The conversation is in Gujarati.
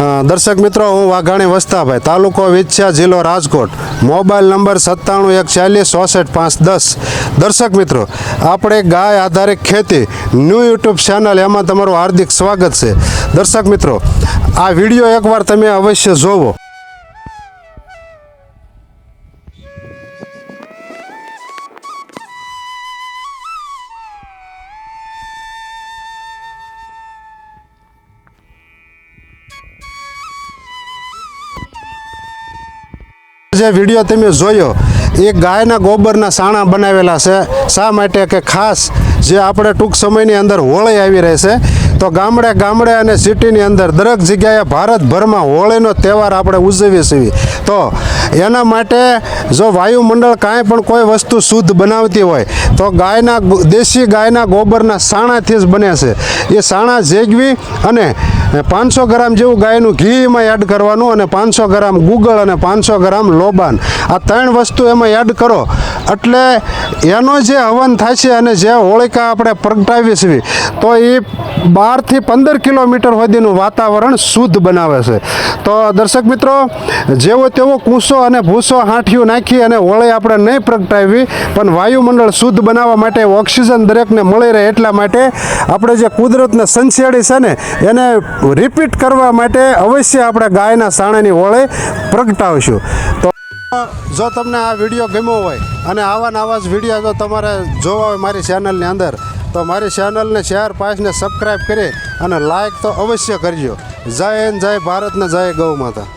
દર્શક મિત્રો, હું વાઘાણી વસ્તાભાઈ, તાલુકો વિછ્યા જિલ્લો રાજકોટ. મોબાઈલ નંબર સત્તાણું એક ચાલીસ ચોસઠ પાંચ દસ. દર્શક મિત્રો, આપણે ગાય આધારિત ખેતી ન્યૂ યુટ્યુબ ચેનલ, એમાં તમારું હાર્દિક સ્વાગત છે. દર્શક મિત્રો, આ વીડિયો એકવાર તમે અવશ્ય જોવો. જે વીડિયો તમે જોયો એ ગાયના ગોબરના સાણા બનાવેલા છે. શા માટે કે ખાસ જે આપણે ટૂંક સમયની અંદર હોળી આવી રહેશે, તો ગામડે ગામડે અને સિટીની અંદર દરેક જગ્યાએ ભારતભરમાં હોળીનો તહેવાર આપણે ઉજવીએ છીએ. તો એના માટે જો વાયુમંડળ કાંઈ પણ કોઈ વસ્તુ શુદ્ધ બનાવતી હોય, તો ગાયના દેશી ગાયના ગોબરના સાણાથી જ બને છે. એ સાણા જેગવી અને પાંચસો ગ્રામ જેવું ગાયનું ઘી એમાં એડ કરવાનું અને પાંચસો ગ્રામ ગુગળ અને પાંચસો ગ્રામ લોબાન. આ ત્રણ વસ્તુ એમાં એડ કરો એટલે એનો જે હવન થાય છે અને જે હોળિકા આપણે પ્રગટાવીએ છીએ, તો એ બારથી પંદર કિલોમીટર સુધીનું વાતાવરણ શુદ્ધ બનાવે છે. તો દર્શક મિત્રો, જેવો તેવો કૂસો અને ભૂસો હાંઠિયું નાખી અને હોળી આપણે નહીં પ્રગટાવી, પણ વાયુમંડળ શુદ્ધ બનાવવા માટે, ઓક્સિજન દરેકને મળી રહે એટલા માટે આપણે જે કુદરતને સંસેડી છે ને, એને રિપીટ કરવા માટે અવશ્ય આપણે ગાયના સાણાની હોળી પ્રગટાવશું. તો જો તમને આ વીડિયો ગમ્યો હોય અને આવા નવા જ વીડિયો જો તમારે જોવા હોય મારી ચેનલની અંદર, તો મારી ચેનલને શેર પાસને સબસ્ક્રાઈબ કરી અને લાઇક તો અવશ્ય કરજો. જય હિન્દ, જય ભારતને જય ગૌ માતા.